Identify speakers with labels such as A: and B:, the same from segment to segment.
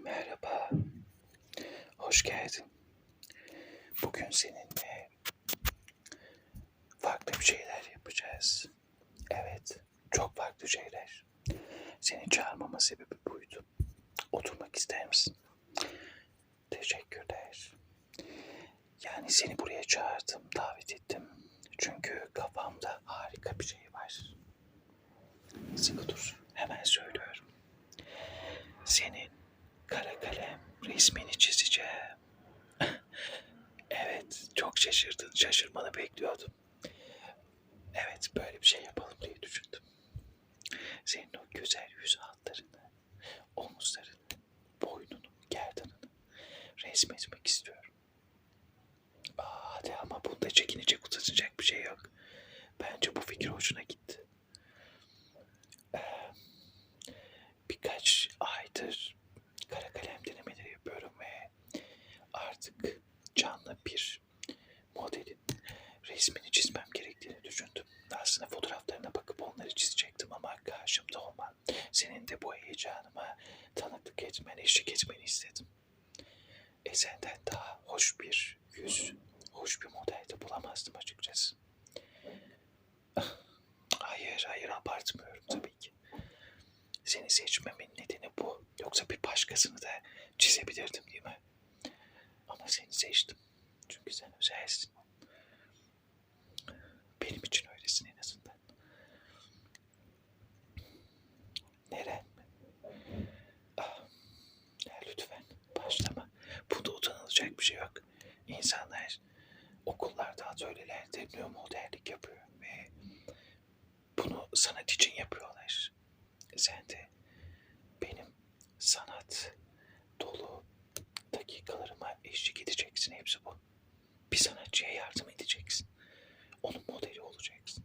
A: Merhaba. Hoş geldin. Bugün seninle farklı bir şeyler yapacağız. Evet, çok farklı şeyler. Seni çağırmama sebebi buydu. Oturmak ister misin? Teşekkürler. Yani seni buraya çağırdım, davet ettim. Çünkü kafamda harika bir şey var. Sıkı dur, hemen söylüyorum. Senin kara kalem resmini çizeceğim. evet, çok şaşırdın. Şaşırmanı bekliyordum. Evet, böyle bir şey yapalım diye düşündüm. Senin o güzel yüz altlarını, omuzlarını, boynunu, gerdanını resmetmek istiyorum. Aa, hadi ama bunda çekinecek, utanacak bir şey yok. Bence bu fikir hoşuna gitti. Ee, birkaç aydır kara kalem denemeleri yapıyorum ve artık canlı bir modelin resmini çizmem gerektiğini düşündüm. Aslında fotoğraflarına bakıp onları çizecektim ama karşımda olman, senin de bu heyecanıma tanıklık etmeni, eşlik etmeni istedim. E senden daha hoş bir yüz, hoş bir model de bulamazdım açıkçası. Hayır, hayır abartmıyorum tabii ki. Seni seçmemin nedeni bu. Yoksa bir başkasını da çizebilirdim değil mi? Ama seni seçtim. Çünkü sen özelsin. Benim için öylesin en azından. Neren mi? Ah, ya lütfen başlama. Bunda utanılacak bir şey yok. İnsanlar okullarda, neo modellik yapıyor ve bunu sanat için yapıyorlar. Sen de benim sanat dolu dakikalarıma eşlik edeceksin. Hepsi bu. Bir sanatçıya yardım edeceksin. Onun modeli olacaksın.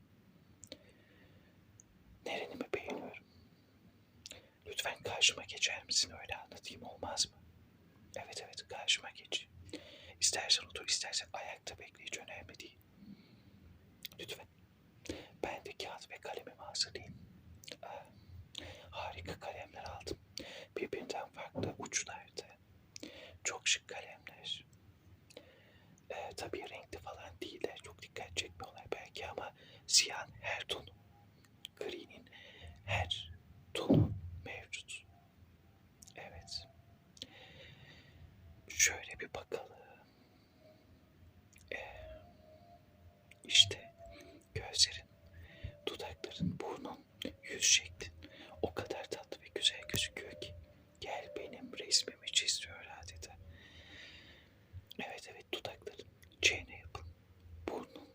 A: Nerenimi beğeniyorum. Lütfen karşıma geçer misin öyle anlatayım olmaz mı? Evet evet karşıma geç. İstersen otur istersen ayakta bekle hiç önemli değil. Lütfen. Ben de kağıt ve kalemimi hazırlayayım. Aa, harika kalemler aldım. Birbirinden farklı uçlarda. Çok şık kalemler. Ee, tabii renkli falan değiller. Çok dikkat çekmiyorlar belki ama siyahın her tonu, gri'nin her tonu mevcut. Evet. Şöyle bir bakalım. Ee, işte gözlerin, dudakların, burnun, yüz şeklin o kadar tatlı ve güzel gözüküyor ki. Gel benim resmimi çiz diyor adeta. Evet evet dudakların, çene yapın, burnun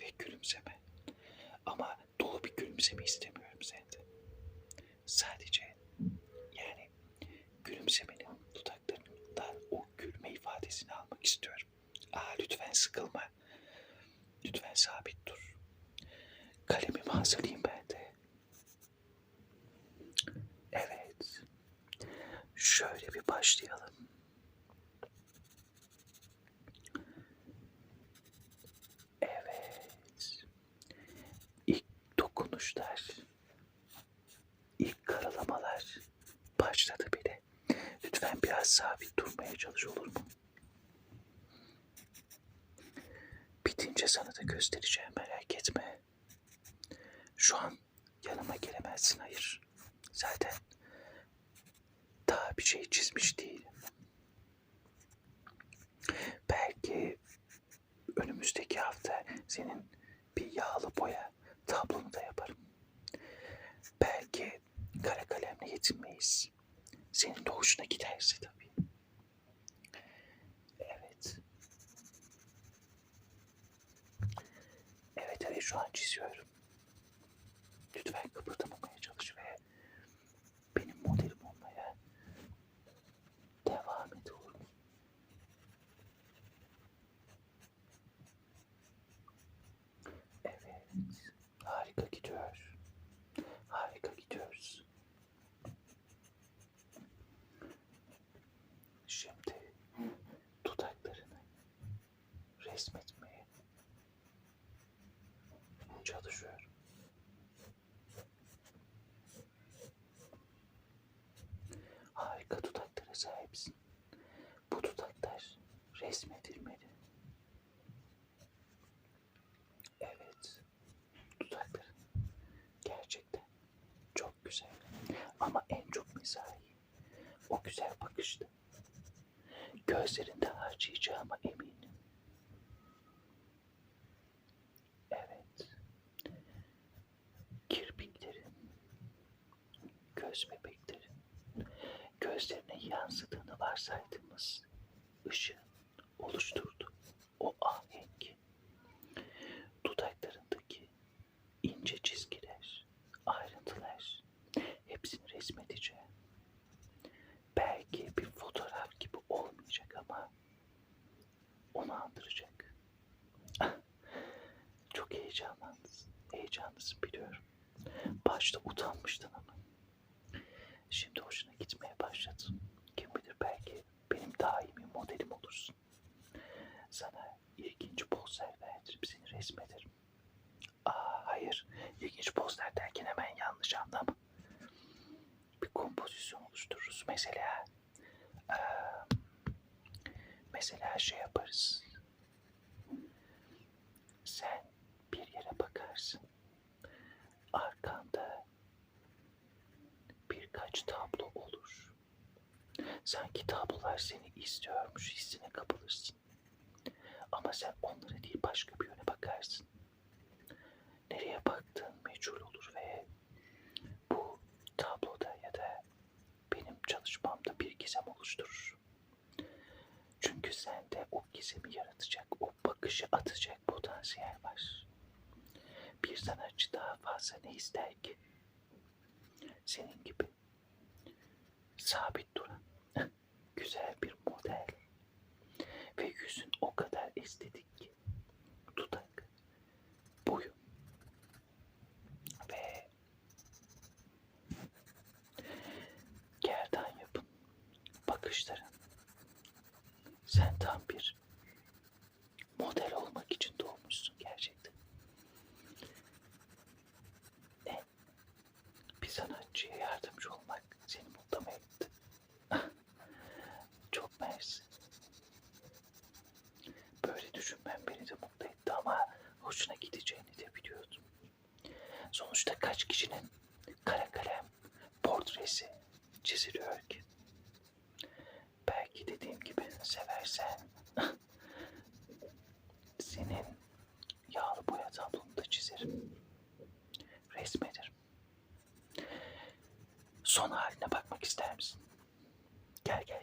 A: ve gülümseme. Ama dolu bir gülümseme istemiyorum senden. Sadece yani gülümsemenin dudaklarından o gülme ifadesini almak istiyorum. Aa lütfen sıkılma. Lütfen sabit dur. Kalemimi hazırlayayım ben de. Evet. Şöyle bir başlayalım. Evet. İlk dokunuşlar, ilk karalamalar başladı bile. Lütfen biraz sabit durmaya çalış olur mu? Bitince sana da göstereceğim etme. Şu an yanıma gelemezsin hayır. Zaten daha bir şey çizmiş değilim. Belki önümüzdeki hafta senin bir yağlı boya tablonu da yaparım. Belki kara kalemle yetinmeyiz. Senin de hoşuna giderse tabii. Evet. Evet evet şu an çiziyorum. Lütfen kıpırdamamaya çalış ve benim modelim olmaya devam et olur mu? Evet. Harika gidiyor. Harika gidiyoruz. Şimdi dudaklarını resmetmeye çalışıyorum. sahipsin. Bu tutaklar resmedilmeli. Evet, tutakların gerçekten çok güzel. Ama en çok mizahi o güzel bakıştı. Gözlerinde harcayacağıma eminim. Evet. Kirpiklerin göz bebekleri gözlerine yansıdığını varsaydığımız ışığın oluşturdu o ahenk. Dudaklarındaki ince çizgiler, ayrıntılar hepsini resmedeceğim. Belki bir fotoğraf gibi olmayacak ama onu andıracak. Çok heyecanlandınız. Heyecanlısın biliyorum. Başta utanmıştın ama. Şimdi hoşuna başladın. Kim bilir belki benim daimi modelim olursun. Sana ilginç pozlar verdirip seni resmederim. Aa hayır, ilginç pozlar derken hemen yanlış anlama. Bir kompozisyon oluştururuz. Mesela eee, mesela şey yaparız. Sen bir yere bakarsın. Arkanda birkaç tablo olur. Sanki tablolar seni izliyormuş hissine kapılırsın. Ama sen onlara değil başka bir yöne bakarsın. Nereye baktığın meçhul olur ve bu tabloda ya da benim çalışmamda bir gizem oluşturur. Çünkü sende o gizemi yaratacak, o bakışı atacak potansiyel var. Bir sanatçı daha fazla ne ister ki? Senin gibi sabit duran, güzel bir model ve yüzün o kadar estetik ki dudak, boyun ve gerdan yapın, bakışların. Sen tam bir model olmak için doğmuşsun gerçekten. Ne? Bir sanatçıya yardımcı olmak seni de mutlu ama hoşuna gideceğini de biliyordum. Sonuçta kaç kişinin kara kalem portresi çiziliyor ki. Belki dediğim gibi seversen senin yağlı boya tablonu da çizerim. Resmederim. Son haline bakmak ister misin? Gel gel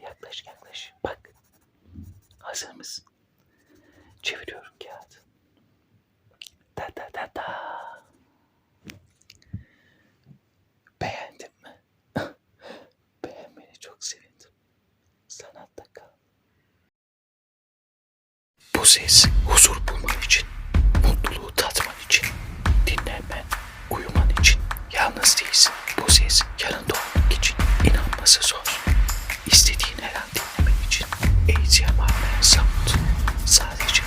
A: Bu ses huzur bulman için, mutluluğu tatman için, dinlenmen, uyuman için. Yalnız değilsin. Bu ses yanında olmak için. İnanması zor. İstediğin her an dinlemen için. ATMR Sound. Sadece